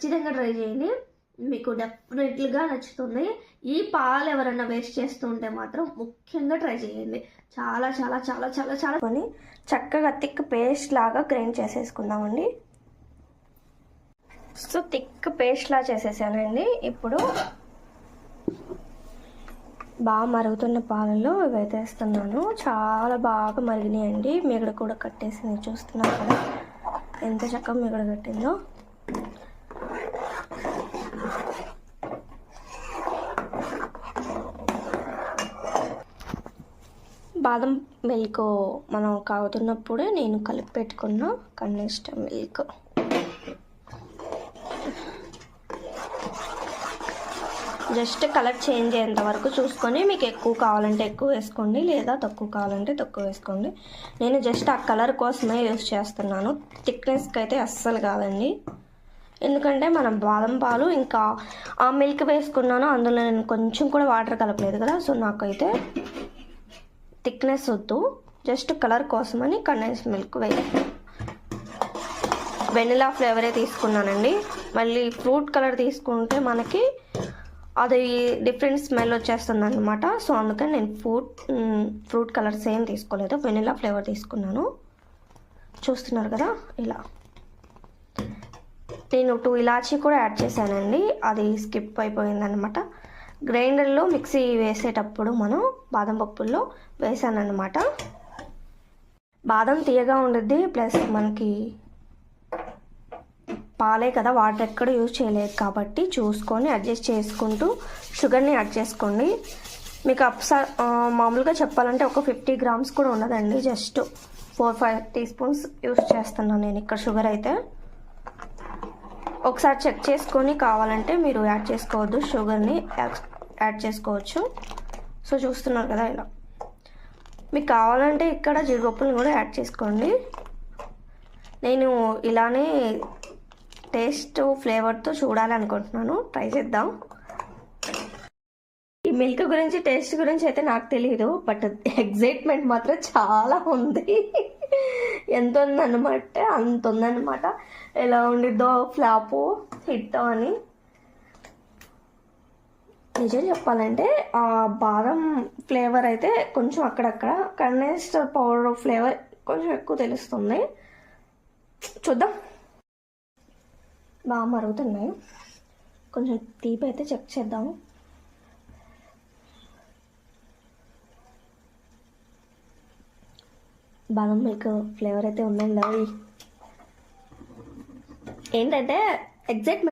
ఖచ్చితంగా ట్రై చేయండి. మీకు డెఫినెట్లీగా నచ్చుతుంది. ఈ పాలు ఎవరైనా వేస్ట్ చేస్తుంటే మాత్రం ముఖ్యంగా ట్రై చేయండి. చాలా చాలా చాలా చాలా చాలా కొని చక్కగా థిక్ పేస్ట్ లాగా గ్రైండ్ చేసేసుకుందామండి. సో థిక్ పేస్ట్ లా చేసేసానండి. ఇప్పుడు బాగా మరుగుతున్న పాలలో ఇవి వేసేస్తున్నాను చాలా బాగా మరిగినాయండి. మిగడ కూడా కట్టేసింది. నేను కదా ఎంత చక్కగా మిగడ కట్టిందో. బాదం మిల్క్ మనం కాగుతున్నప్పుడే నేను కలిపి పెట్టుకున్న condensed milk. Just colour change అయ్యేంత వరకు చూసుకొని మీకు ఎక్కువ కావాలంటే ఎక్కువ వేసుకోండి లేదా తక్కువ కావాలంటే తక్కువ వేసుకోండి. నేను జస్ట్ ఆ కలర్ కోసమే యూస్ చేస్తున్నాను. థిక్నెస్కి అయితే అస్సలు కాదండి. ఎందుకంటే మనం బాదం పాలు ఇంకా ఆ మిల్క్ వేసుకున్నాను అందులో నేను కొంచెం కూడా వాటర్ కలపలేదు కదా సో నాకైతే థిక్నెస్ వద్దు. జస్ట్ కలర్ కోసమని కండెన్స్ మిల్క్ వేయాలి వెనిలా ఫ్లేవరే తీసుకున్నానండి. మళ్ళీ ఫ్రూట్ కలర్ తీసుకుంటే మనకి అది డిఫరెంట్ స్మెల్ వచ్చేస్తుంది అనమాట సో అందుకని నేను ఫ్రూట్ ఫ్రూట్ కలర్స్ ఏం తీసుకోలేదు. వెనిలా ఫ్లేవర్ తీసుకున్నాను. చూస్తున్నారు కదా ఇలా. నేను టూ ఇలాచీ కూడా యాడ్ చేశానండి. అది స్కిప్ అయిపోయిందనమాట గ్రైండర్లో మిక్సీ వేసేటప్పుడు మనం బాదం పప్పుల్లో వేసానన్నమాట. బాదం తీయగా ఉండిద్ది ప్లస్ మనకి పాలే కదా వాటర్ ఎక్కడ యూజ్ చేయలేదు కాబట్టి చూసుకొని అడ్జస్ట్ చేసుకుంటూ షుగర్ని యాడ్ చేసుకోండి. మీకు అప్సా మామూలుగా చెప్పాలంటే ఒక ఫిఫ్టీ గ్రామ్స్ కూడా ఉన్నదండి just four five teaspoons use చేస్తున్నాను నేను ఇక్కడ షుగర్ అయితే. ఒకసారి చెక్ చేసుకొని కావాలంటే మీరు యాడ్ చేసుకోవద్దు షుగర్ని యాడ్ చేసుకోవచ్చు. సో చూస్తున్నారు కదా ఇలా. మీకు కావాలంటే ఇక్కడ జీడిపప్పులను కూడా యాడ్ చేసుకోండి. నేను ఇలానే టేస్ట్ ఫ్లేవర్తో చూడాలనుకుంటున్నాను. ట్రై చేద్దాం. ఈ మిల్క్ గురించి టేస్ట్ గురించి అయితే నాకు తెలియదు బట్ ఎగ్జైట్మెంట్ మాత్రం చాలా ఉంది. ఎంత ఉందన్నమాట అంత ఉందన్నమాట. ఎలా ఉండిద్దో ఫ్లాపు హిట్ అని. నిజం చెప్పాలంటే ఆ బాదం ఫ్లేవర్ అయితే కొంచెం అక్కడక్కడ కండెన్స్డ్ పౌడర్ ఫ్లేవర్ కొంచెం ఎక్కువ తెలుస్తుంది. చూద్దాం. బాగా మరుగుతున్నాయి. కొంచెం తీపి అయితే చెక్ చేద్దాము బాదం మిల్క్ ఫ్లేవర్ అయితే ఉందండి. అవి ఏంటంటే ఎగ్జాక్ట్